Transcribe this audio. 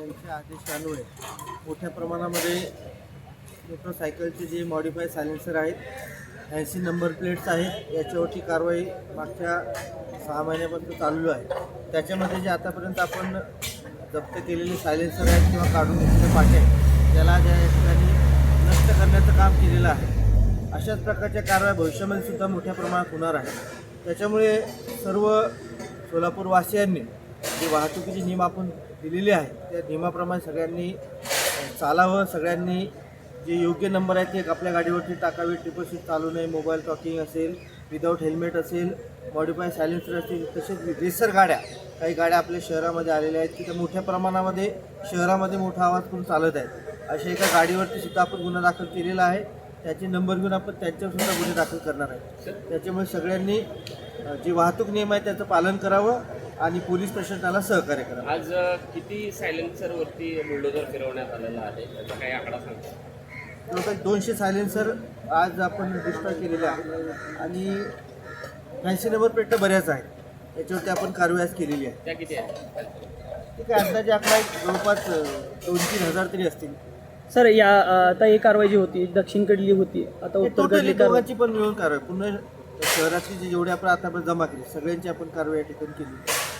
यांच्या आदेशान्वये मोठ्या प्रमाणामध्ये मोटरसायकलचे जे मॉडिफाय सायलेन्सर आहेत ऐंशी नंबर प्लेट्स आहेत याच्यावरची कारवाई मागच्या सहा महिन्यापासून चालू आहे. त्याच्यामध्ये जे आतापर्यंत आपण जप्त केलेले सायलेन्सर आहेत किंवा काढून घेतलेले पाटे आहेत त्याला ज्या ठिकाणी नष्ट करण्याचं काम केलेलं आहे अशाच प्रकारच्या कारवाया भविष्यामध्ये सुद्धा मोठ्या प्रमाणात होणार आहे. त्याच्यामुळे सर्व सोलापूरवासियांनी जे वाहतुकीचे नियम आपण दिलेले आहेत त्या नियमाप्रमाणे सगळ्यांनी चालावं सगळ्यांनी जे योग्य नंबर आहेत ते आपल्या गाडीवरती टाकावे ट्रिपल सीट चालू नये मोबाईल टॉकिंग असेल विदाऊट हेल्मेट असेल मॉडिफाय सायलेन्सर असतील तसेच रेसर गाड्या काही गाड्या आपल्या शहरामध्ये आलेल्या आहेत की त्या मोठ्या प्रमाणामध्ये शहरामध्ये मोठा आवाज करून चालत आहेत. अशा एका गाडीवरती सुद्धा आपण गुन्हा दाखल केलेला आहे त्याचे नंबर घेऊन आपण त्यांच्यावरसुद्धा गुन्हे दाखल करणार आहे. त्याच्यामुळे सगळ्यांनी जे वाहतूक नियम आहे त्याचं पालन करावं आणि पोलीस प्रशासनाला सहकार्य करावं आज किती सायलेन्सर वरती बुलडोजर फिरवण्यात आलेला आहे? त्याचा काही आकडा सांगता जवळपास दोनशे सायलेन्सर आज आपण डिस्ट्रॉय केलेले आहेत आणि ऐंशी नंबर प्लेट बऱ्याच आहेत. याच्यावरती आपण कारवाई आज केलेली आहे. त्या किती आहेत? ते काय अंदाजे आपला एक जवळपास दोन तीन हजार तरी असतील. सर या अ, आता ही कारवाई जी होती दक्षिणकडली होती आता टोटली उत्तरकडली कारवाई दोघांची पण मिळून कारवाई. पूर्ण शहरातली जी जेवढी आपण आतापर्यंत जमा केली सगळ्यांची आपण कारवाई या ठिकाणी केली.